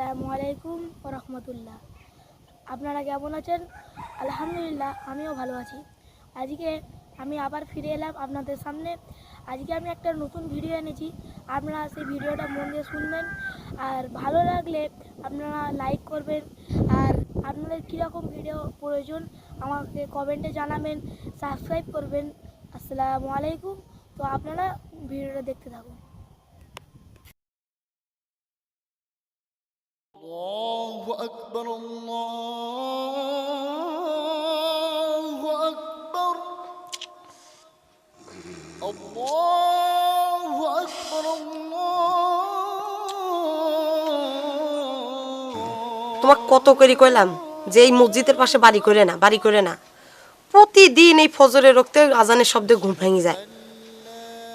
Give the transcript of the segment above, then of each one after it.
আসসালামু আলাইকুম রহমতুল্লাহ। আপনারা কেমন আছেন? আলহামদুলিল্লাহ, আমিও ভালো আছি। আজকে আমি আবার ফিরে এলাম আপনাদের সামনে। আজকে আমি একটা নতুন ভিডিও এনেছি। আপনারা সেই ভিডিওটা মন দিয়ে শুনবেন। আর ভালো লাগলে আপনারা লাইক করবেন। আর আপনাদের কীরকম ভিডিও প্রয়োজন আমাকে কমেন্টে জানাবেন। সাবস্ক্রাইব করবেন। আসসালামু আলাইকুম। তো আপনারা ভিডিওটা দেখতে থাকুন। الله أكبر الله أكبر الله أكبر الله তোমাকে কত করে কইলাম যে এই মসজিদের পাশে বাড়ি করে না বাড়ি করে না প্রতিদিন এই ফজরের রক্তে আজানের শব্দে ঘুম ভেঙে যায়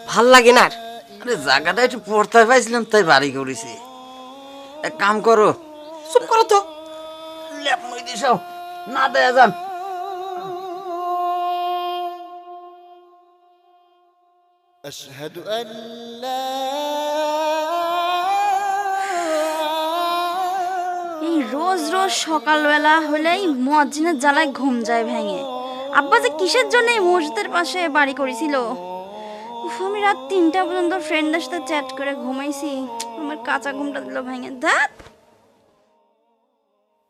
ভাল লাগে না আর আরে জায়গাটা একটু পড়তে পাইছিলাম তাই বাড়ি করেছি এক কাম করো চুপ করো তো লেপ মই দিছাও না দেয়া যান أشهد أن لا এই রোজ রোজ সকালবেলা হলেই মুয়াজ্জিনের জ্বালায় ঘুম যায় ভেঙে আব্বা যে কিসের জন্য এই মসজিদের পাশে বাড়ি করেছিল উফ, আমি রাত তিনটা পর্যন্ত ফ্রেন্ডদের সাথে চ্যাট করে ঘুমাইছি আমার কাঁচা ঘুমটা দিল ভেঙে ধ্যাত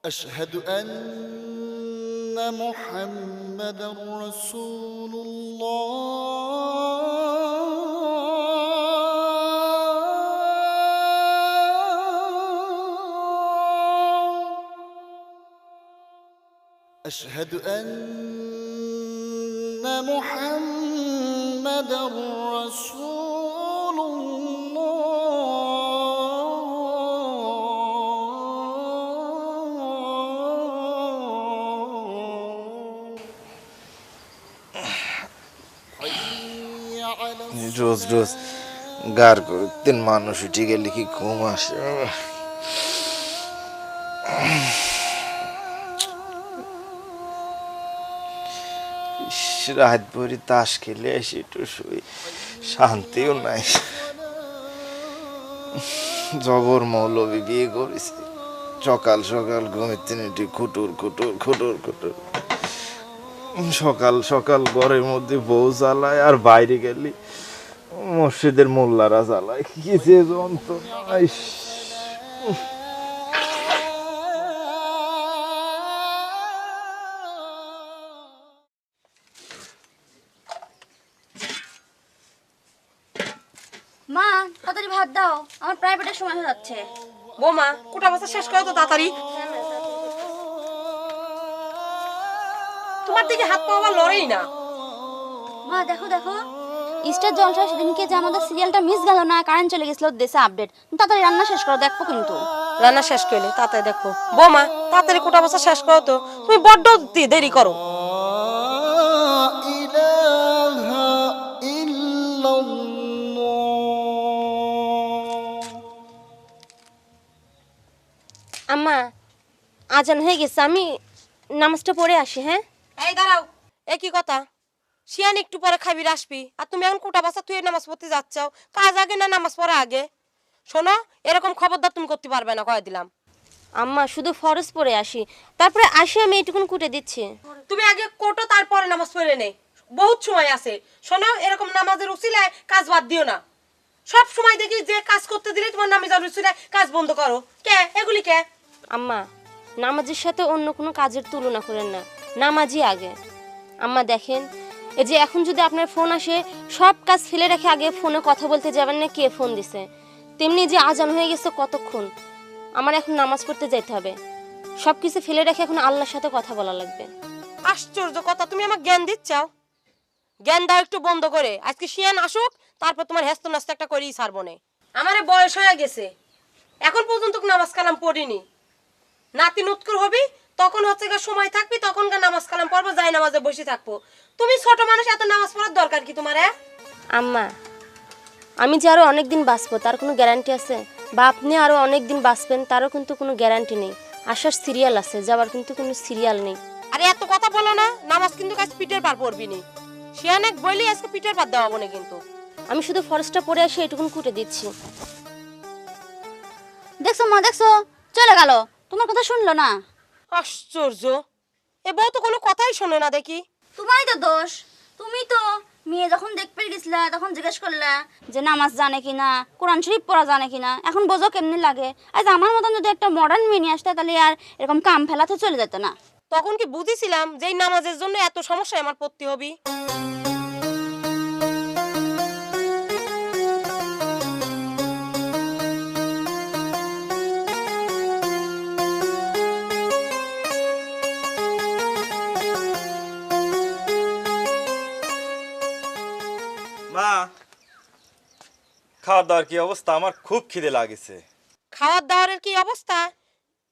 أشهد أن محمدا رسول الله أشهد أن محمدا رسول الله حي على রোজ রোজ গার করতেন মানুষ উঠে গেলে কি ঘুম আসে রাত ভরি তাস খেলে এসে একটু শুই। শান্তিও নাই। জবর মৌলবী বিয়ে করেছে। সকাল সকাল ঘুমের তিনি একটু খুটুর খুটুর খুটুর খুটুর। সকাল সকাল ঘরের মধ্যে বউ জ্বালায় আর বাইরে গেলি মসজিদের মোল্লারা জ্বালায়। কি যে যন্ত্রণা ভাত দাও আমার প্রাইভেটের সময় হয়ে যাচ্ছে। বোমা কোটা বাসা শেষ করো তো তাড়াতাড়ি। তোমার দিকে হাত পা আবার লড়েই না। মা দেখো দেখো। স্টার জলসা সেদিনকে যে আমাদের সিরিয়ালটা মিস গেল না কারেন্ট চলে গেছিল দেশে আপডেট তাড়াতাড়ি রান্না শেষ করো দেখো কিন্তু। রান্না শেষ করলে তাড়াতাড়ি দেখো। বোমা তাড়াতাড়ি কোটা বাসা শেষ করো তো। তুমি বড্ড দেরি করো। আম্মা আজান হয়ে গেছে আমি নামাজটা পড়ে আসি হ্যাঁ? এই দাঁড়াও। এ কি কথা। শিয়ান একটু পরে খাবি আসবি। আর তুমি এখন কোটা বাসা তুই নামাজ পড়তে যাচ্ছ কাজ আগে না নামাজ পড়া আগে? শোনো এরকম খবরদার তুমি করতে পারবে না কয়ে দিলাম। আম্মা শুধু ফরজ পড়ে আসি। তারপরে আসি আমি এইটুকুন কুটে দিচ্ছি। তুমি আগে কোটো তারপরে নামাজ পড়ে নেই বহুত সময় আছে। শোনো এরকম নামাজের উসিলায় কাজ বাদ দিও না। সব সময় দেখি যে কাজ করতে দিলে তোমার নামাজের উসিলায় কাজ বন্ধ করো। কে? এগুলি কে? আম্মা, নামাজের সাথে অন্য কোনো কাজের তুলনা করেন না। নামাজই আগে। আম্মা, দেখেন, এই যে এখন যদি আপনার ফোন আসে, সব কাজ ফেলে রেখে আগে ফোনে কথা বলতে যাবেন না, কে ফোন দিছে? তেমনি যে আজান হয়ে গেছে কতক্ষণ? আমার এখন নামাজ পড়তে যেতে হবে। সব কিছু ফেলে রেখে এখন আল্লাহর সাথে কথা বলা লাগবে। আশ্চর্য কথা, তুমি আমার জ্ঞান দিচ্ছাও। জ্ঞান দাও একটু বন্ধ করে। আজকে শিয়ান আসুক, তারপর তোমার হেস্ত নাস্ত একটা করেই ছাড়বো নে। আমার বয়স হয়ে গেছে। এখন পর্যন্ত নামাজ কালাম পড়িনি। নাতি নুৎকুর হবি তখন হচ্ছে গা সময় থাকবি তখন গা নামাজ কালাম পড়ব যাই নামাজে বসে থাকব। তুমি ছোট মানুষ এত নামাজ পড়ার দরকার কি তোমার হ্যাঁ? আম্মা আমি যে আরও অনেক দিন বাঁচবো তার কোনো গ্যারান্টি আছে? বা আপনি আরও অনেক দিন বাঁচবেন তারও কিন্তু কোনো গ্যারান্টি নেই। আসার সিরিয়াল আছে যাওয়ার কিন্তু কোনো সিরিয়াল নেই। আরে এত কথা বলো না নামাজ কিন্তু কাজ পিঠের পার পড়বি নি। সে অনেক বলি আজকে পিঠের পার দেওয়া না কিন্তু। আমি শুধু ফরেস্টটা পরে আসি এটুকুন কুটে দিচ্ছি। দেখছ মা দেখছ? চলে গেল। তোমার কথা শুনলো না? আশ্চর্য। এ বউ তো কোনো কথাই শোনে না দেখি। তোমারই তো দোষ। তুমি তো মেয়ে যখন দেখতে গেছিলা তখন জিজ্ঞেস করলা যে নামাজ জানে কিনা কোরআন শরীফ পড়া জানে কিনা। এখন বোঝো কেমনি লাগে। আজ আমার মতন যদি একটা মডার্ন মেয়ে নিয়ে আসতে তাহলে আর এরকম কাম ফেলাতে চলে যেত না। তখন কি বুঝেছিলাম যে এই নামাজের জন্য এত সমস্যায় আমার পড়তে হবি? খাওয়া দাওয়ার কি অবস্থা? আমার খুব খিদে লাগেছে। খাওয়ার দাওয়ারের কি অবস্থা?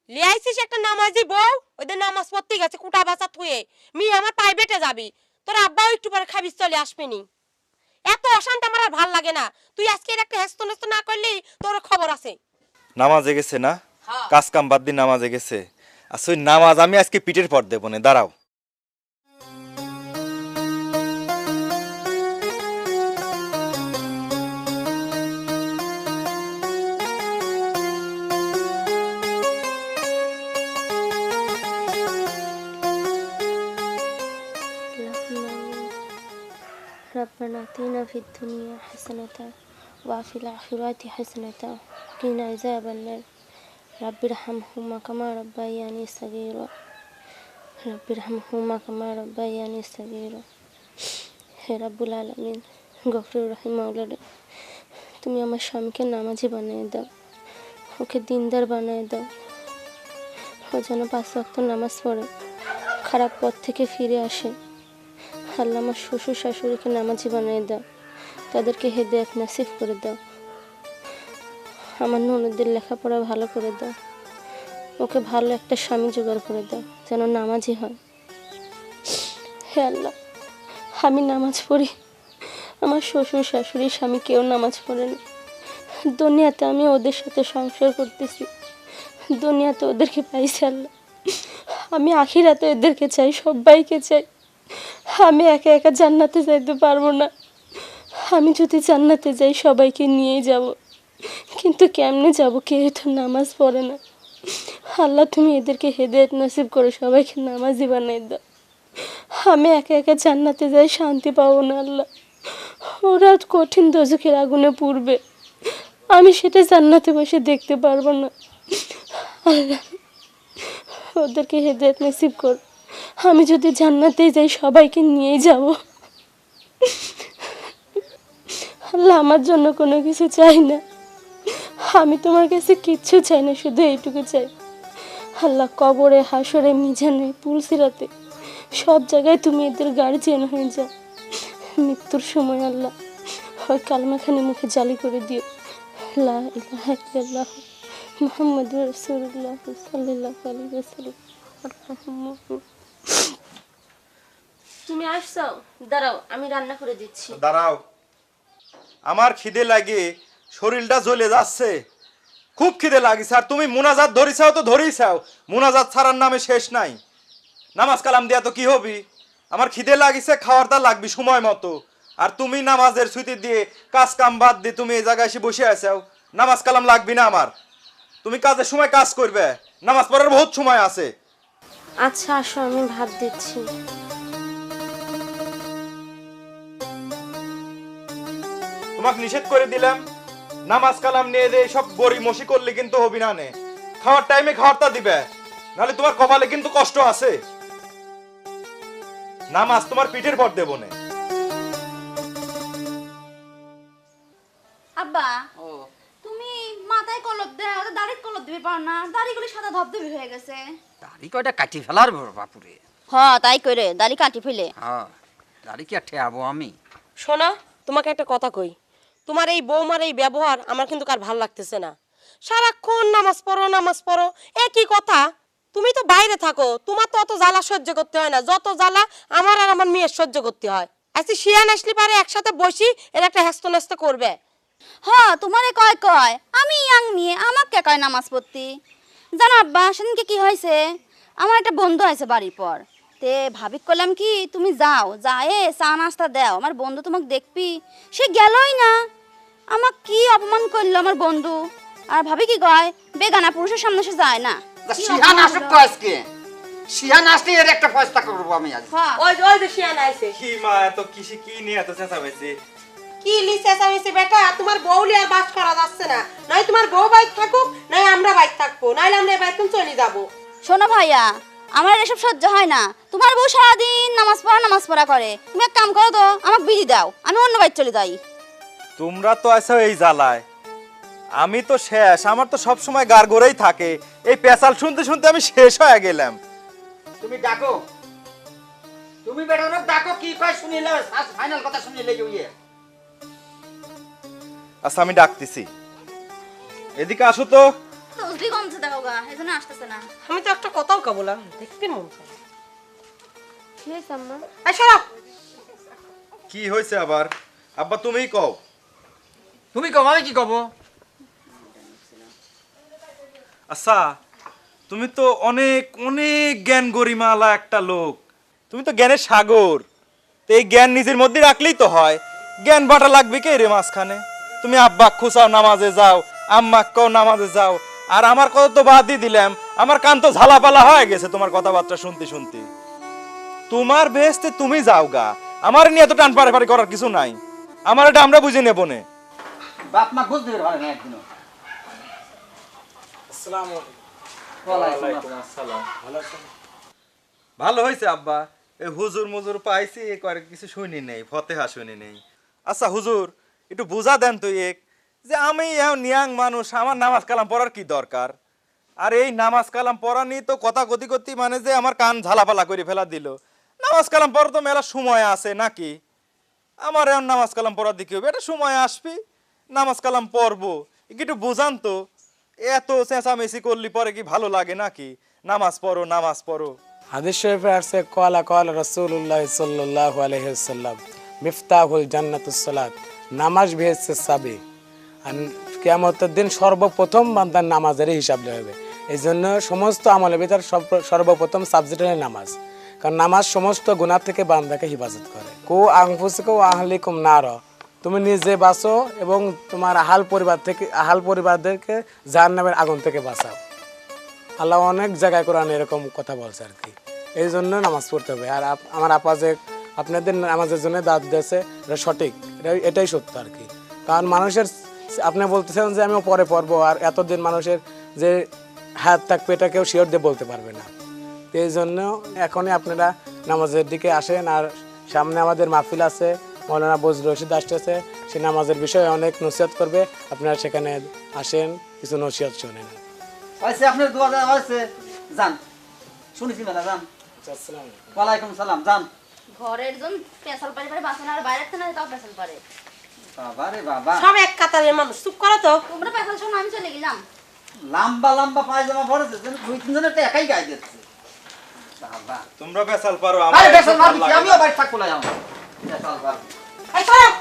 লিয়াইছিস একটা নামাজি বউ ওদের নামাজ পড়তে গেছে কুটা বাসা থুয়ে। মি আমার পায়ে বেটে যাবি। তোর আব্বাও একটু পরে খাবিস চলে আসবেনি। এত অশান্তি আমার আর ভালো লাগে না। তুই আজকে এর একটা হেস্ত নেস্ত না করলেই তোর খবর আছে। নামাজে গেছে না? কাজ কাম বাদ দিয়ে নামাজে গেছে। আর ওই নামাজ আমি আজকে পিঠের পর দেবো না দাঁড়াও। ربنا آتنا في الدنيا حسنة وفي الآخرة حسنة وقنا عذاب النار رب ارحمهما كما ربياني صغيرا رب ارحمهما كما ربياني صغيرا হে রাব্বুল আলামিন গফরুর রহিম মাওলারে তুমি আমার স্বামীকে নামাজি বানিয়ে দাও ওকে দিনদার বানিয়ে দাও ও যেন পাঁচ ওয়াক্ত নামাজ পড়ে খারাপ পথ থেকে ফিরে আসে আল্লাহ আমার শ্বশুর শাশুড়িকে নামাজি বানিয়ে দাও। তাদেরকে হেদায়াত নাসিব করে দাও। আমার ননদের লেখাপড়া ভালো করে দাও। ওকে ভালো একটা স্বামী জোগাড় করে দাও, যেন নামাজি হয়। হে আল্লাহ, আমি নামাজ পড়ি। আমার শ্বশুর শাশুড়ি স্বামী কেউ নামাজ পড়ে না দুনিয়াতে আমি ওদের সাথে সংসার করতেছি। দুনিয়াতে ওদেরকে পাইছি আল্লাহ। আমি আখিরাতে এদেরকে চাই, সবাইকে চাই। আমি একা একা জান্নাতে যাইতে পারব না। আমি যদি জান্নাতে যাই, সবাইকে নিয়েই যাব। কিন্তু কেমনে যাব কেউ তো নামাজ পড়ে না। আল্লাহ, তুমি এদেরকে হেদায়ত নসিব করে, সবাইকে নামাজই বানাই দাও। আমি একা একা জান্নাতে যাই, শান্তি পাবো না আল্লাহ। ওরা কঠিন দোজখের আগুনে পুড়বে। আমি সেটা জান্নাতে বসে দেখতে পারব না। আল্লাহ, ওদেরকে হেদায়ত নসিব কর। আমি যদি জান্নাতে যাই, সবাইকে নিয়ে যাব। আল্লাহ আমার জন্য কোনো কিছু চাই না। আমি তোমার কাছে কিচ্ছু চাই না, শুধু এইটুকু চাই। আল্লাহ কবরে, হাসরে, মিজানে, পুলসিরাতে, সব জায়গায় তুমি এদের গার্জিয়ান হয়ে যাও। মৃত্যুর সময় আল্লাহ হয় কালমাখানি মুখে জালি করে দিও। লা ইলাহা ইল্লাল্লাহ মুহাম্মাদুর তুমি আসছো? দাঁড়াও, আমি রান্না করে দিচ্ছি। দাঁড়াও। আমার খিদে লাগে, শরীরটা জ্বলে যাচ্ছে। খুব খিদে লাগিছে আর তুমি মুনাজাত ধরিছাও তো ধরিছাও। মুনাজাত ছাড়ার নামে শেষ নাই। নামাজ কালাম দিয়া তো কি হবি? আমার খিদে লাগিছে, খাওয়ার খাওয়ারটা লাগবি সময় মতো। আর তুমি নামাজের স্মৃতি দিয়ে কাজ কাম বাদ দিয়ে তুমি এই জায়গায় এসে বসে আছো নামাজ কালাম লাগবি না আমার। তুমি কাজের সময় কাজ করবে। নামাজ পড়ার বহুত সময় আছে। আচ্ছা আসো, আমি ভাত দিচ্ছি। তোমাকে নিষেধ করে দিলাম, নামাজ কালাম নিয়ে যে সব গড়ি মশি করলে কিন্তু হবি না নে। খাওয়ার টাইমে খাওয়ারটা দিবে, নাহলে তোমার কপালে কিন্তু কষ্ট আছে। নামাজ তোমার পিঠের পর দেবো নে। দাড়িগুলি সাদা ধবধবে হয়ে গেছে। দাড়ি কয়টা কাটি ফেলার বাপুরে? হ তাই করে দাড়ি কাটি ফেলে। হ্যাঁ দাড়ি কি ঠেয়াবো আমি? শোনা তোমাকে একটা কথা কই। তোমার এই বৌমার এই ব্যবহার আমার কিন্তু কার ভালো লাগতেছে না। সারাক্ষণ নামাজ পড়ো নামাজ পড়ো একই কথা। তুমি তো বাইরে থাকো তোমার তো অত জ্বালা সহ্য করতে হয় না। যত জ্বালা আমার আর আমার মেয়ের সহ্য করতে হয়। আজকে শিয়ান আসলে পারে একসাথে বসি এর একটা হ্যাস্ত ন্যস্ত করবে। হ তোমারে কয় কয়। আমি ইয়াং নিয়ে আমাকে কয় নামাজ পড়তি। জানো আব্বা সেদিনকে কি হয়েছে? আমার একটা বন্ধু আছে বাড়ির পর। তে ভাবি করলাম কি তুমি যাও যায় চা নাস্তা দাও। আমার বন্ধু তোমাকে দেখবি সে গেলই না। আমাক কি অপমান করল আমার বন্ধু? আর ভাবি কি কয় বেগানা পুরুষের সামনে সে যায় না। শিহান আসুক তো আজকে? শিহান আসলে এর একটা ফয়সলা করব আমি আজ। হ্যাঁ। ওই ওই যে শিয়ান আইছে কি মা এত কিসি কি নিয়ে এত কি চাইছে বেটা? তোমার বউলি আর বাস করা যাচ্ছে না। নয় তোমার বউ বাইক থাকুক নয় আমরা বাইক থাকব। নাইলে আমরা বাইক চলে যাব। শোনো ভাইয়া আমার এসব সহ্য হয় না। তোমার বউ সারাদিন নামাজ পড়া নামাজ পড়া করে। তুমি এক কাম করো তো আমাকে বিড়ি দাও। আমি অন্য বাড়ি চলে যাই। তোমরা তো আছো এই জ্বালায়। আমি তো শেষ আমার তো সব সময় গার গড়েই থাকে। এই পেশাল শুনতে শুনতে আমি শেষ হয়ে গেলাম। তুমি ডাকো। তুমি বেটানো ডাকো কি কয় শুনিলে? ফাইনাল কথা শুনিলে ইয়ে আচ্ছা আমি ডাকতেছি। এদিকে আসো তো। তসবি কমছে দেখো গা এই আসতেছে না। আমি তো একটা কথাও কাবলাম দেখতে মন কি হয়েছে আম্মা? এই সরব কি হয়েছে আবার? আব্বা তুমিই কও। তুমি কম আমি কি কব? আচ্ছা তুমি তো অনেক অনেক জ্ঞান গরিমালা একটা লোক। তুমি তো জ্ঞানের সাগর। তো এই জ্ঞান নিজের মধ্যে রাখলেই তো হয়। জ্ঞান বাটা লাগবে কে রে মাঝখানে? তুমি আব্বা খুশাও নামাজে যাও আম্মা কও নামাজে যাও। আর আমার কথা তো বাদ দিয়ে দিলাম আমার কান তো ঝালাপালা হয়ে গেছে তোমার কথাবার্তা শুনতে শুনতে। তোমার বেহেস্তে তুমি যাও গা আমার নিয়ে এত টান পারে পারে করার কিছু নাই। আমার এটা আমরা বুঝে নেব নে। বাপ মা বুঝতে পারে না একদিনও। ওয়ালাইকুম আসসালাম। ভালো হয়েছে আব্বা। এই হুজুর মুজুর পাইছি কিছু শুনি নেই ফতেহা শুনি নেই। আচ্ছা হুজুর একটু বুঝা দেন তো এক, যে আমি এখন নিয়াং মানুষ, আমার নামাজ কালাম পড়ার কি দরকার? আর এই নামাজ কালাম পড়া নিয়ে তো কথা গতি গতি মানে যে আমার কান ঝালাপালা করে ফেলা দিল। নামাজ কালাম পড়া তো মেলা সময় আছে নাকি? আমার এখন নামাজ কালাম পড়ার দিকে হবে, এটা সময় আসবি, নামাজ কালাম পড়ব। একটু বুঝান তো, এত চেঁচামেচি করলি পরে কি ভালো লাগে নাকি? নামাজ পড়ো নামাজ পড়ো। হাদিস শরীফে আসছে, কলা কলা রসুল্লাহ সাল্লাহ আলহিসাল্লাম মিফতাহুল জান্নাতুস নামাজ ভেসছে সাবি। আর কেয়ামতের দিন সর্বপ্রথম বান্দার নামাজেরই হিসাব দেওয়া হবে। এই জন্য সমস্ত আমলের ভিতর সর্ব- সর্বপ্রথম সাবজেক্ট হলো নামাজ। কারণ নামাজ সমস্ত গুণার থেকে বান্দাকে হেফাজত করে। কো আংফুসিকো আহলিকুম নার। তুমি নিজে বাঁচো এবং তোমার আহাল পরিবার থেকে আহাল পরিবারদেরকে জাহান্নামের আগুন থেকে বাঁচাও। আল্লাহ অনেক জায়গায় কোরআন এরকম কথা বলছে আর কি। এই জন্য নামাজ পড়তে হবে। আর আমার আপা যে আপনাদের নামাজের জন্য দাঁত দিয়েছে এটা সঠিক। এটা এটাই সত্য আর কি। কারণ মানুষের আপনি বলতেছেন যে আমি পরে পড়ব আর এতদিন মানুষের যে হাত থাকবে এটা কেউ শিওর দিয়ে বলতে পারবে না। এই জন্য এখনই আপনারা নামাজের দিকে আসেন আর সামনে আমাদের মাহফিল আছে মৌলানা বজরুল রশিদ আসতেছে সে নামাজের বিষয়ে অনেক নসিহত করবে আপনারা সেখানে আসেন কিছু নসিহত শোনেন। আপনার দোয়া দেওয়া যান শুনেছি মেলা যান। ওয়ালাইকুম সালাম যান। ঘরের জন পেশাল পারে পারে বাসন আর বাইরে থেকে তাও পেশাল পারে। বাবা রে বাবা। সব এক কাতারের মানুষ চুপ করো তো। তোমরা পেশাল শোনো আমি চলে গেলাম। লম্বা লম্বা পায়জামা পরেছে যেন দুই তিনজনের একটা একাই গায়ে যাচ্ছে বাবা। তোমরা বেসাল পারো আমি বেসন মারবি আমিও না। বাড়ি থাকব না যাও বেসন মারবি। এই সরব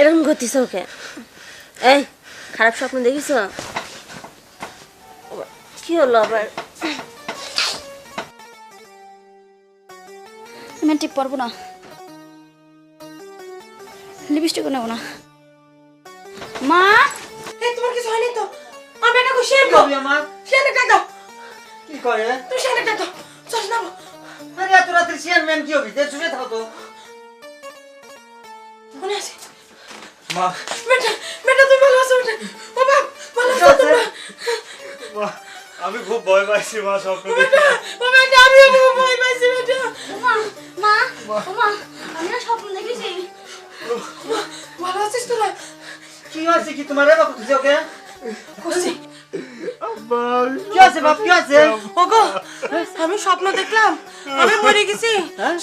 এরকম করতিস ওকে। এই খারাপ স্বপ্ন দেখিস? কি হলো আবার? আমি ঠিক পারব না। লিপস্টিকও নেব না। মা! এই তোমার কিছু হয়নি তো? বেটা খুশি কি হইবো সে অনেক দাও কি করে? সে দাও চল নামো আরে এত রাত্রে চেয়ারম্যান কি হবি? দেড় শুয়ে থাকো তো। মনে আছে? মা। বেটা বেটা তুমি ভালো আছো বেটা? ও বাপ ভালো আছো? তোমরা? মা, আমি খুব ভয় পাইছি মা স্বপ্ন দেখে। বেটা ও বেটা আমিও খুব ভয় পাইছি বেটা। মা মা ও মা আমি না স্বপ্ন দেখেছি। ভালো আছিস তোরা? কি হয়েছে কি? তোমার এবার খুঁজে ওকে খুশি কি আছে বাপ? কি আছে ওগো আমি স্বপ্ন দেখলাম। আমি মরে গেছি।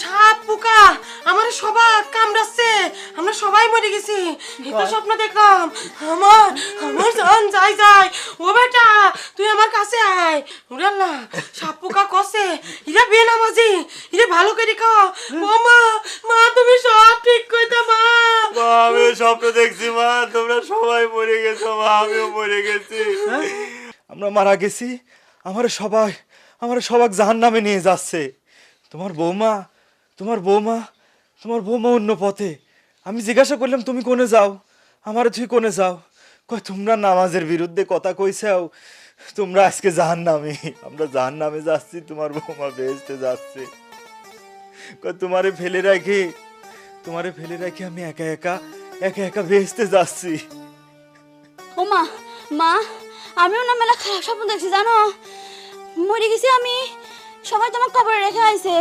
সাপ পোকা আমার সবাই কামড়াচ্ছে। আমরা সবাই মরে গেছি। স্বপ্ন দেখলাম। আমার আমার জান যাই যাই। ও বেটা তুই আমার কাছে আয়। ওরে সাপ পোকা কষে। ইরে বে নামাজি ইরে ভালো করে খাও। ও মা মা তুমি সব ঠিক কইতে মা। মা স্বপ্ন দেখছি মা। তোমরা সবাই মরে গেছো মা। আমিও মরে গেছি। আমরা মারা গেছি, আমার সবাই আমার সবাই জাহান নামে নিয়ে যাচ্ছে। তোমার বৌমা তোমার বৌমা তোমার বৌমা অন্য পথে। আমি জিজ্ঞাসা করলাম, তুমি কোনে যাও? আমার তুই কোনে যাও? কয়, তোমরা নামাজের বিরুদ্ধে কথা কইছাও, তোমরা আজকে জাহান নামে আমরা জাহান নামে যাচ্ছি, তোমার বৌমা বেহেস্তে যাচ্ছে। কয়, তোমারে ফেলে রাখি, তোমারে ফেলে রাখি আমি একা একা একা একা বেহেস্তে যাচ্ছি। ও মা মা আমিও না, মেলা খারাপ স্বপ্ন দেখছি, জানো? মরে গেছি আমি। সবাই তোমার কবরে রেখে আইছে।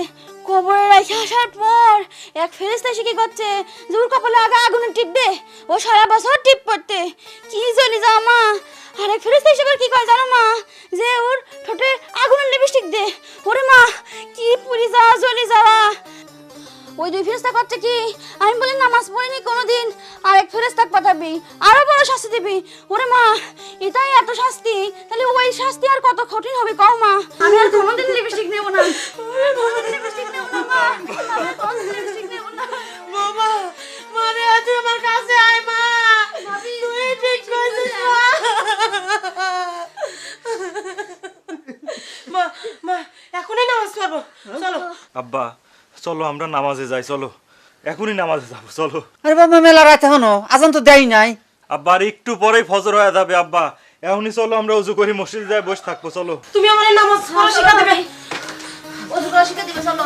কবরে রেখে আসার পর এক ফেরেস্তা এসে কি করছে? জোর কপালে আগে আগুনে টিপ দে ও সারা বছর টিপ পড়তে। কি জ্বলি যাও মা। আর এক ফেরেস্তা হিসেবে কি কয় জানো মা? যে ওর ঠোঁটে আগুনের লিপস্টিক দে। ওরে মা, কি পুরি যাওয়া জ্বলি যাওয়া। ওই দুই ফেরেস্তা করছে কি? আমি বলি, নামাজ পড়িনি কোনোদিন। আর এক ফেরেস্তাক পাঠাবি, আরও বড় শাস্তি দিবি। ওরে মা, এটাই এত শাস্তি। তাহলে ওই শাস্তি আর কত কঠিন হবে কও মা? আমি আর কোনোদিন লিপস্টিক নেব না। কোনোদিন লিপস্টিক নেব না, মা। চলো আমরা নামাজে যাই চলো। এখনই নামাজে যাব চলো। আরে বাবা মেলা রাত এখনও? আজান তো দেয় নাই। আব্বা আর একটু পরেই ফজর হয়ে যাবে আব্বা। এখনই চলো আমরা উজু করি মসজিদে যাই বসে থাকব চলো। তুমি আমার নামাজ পড়া শিখা দেবে। উজু করা শিখা দিবে চলো।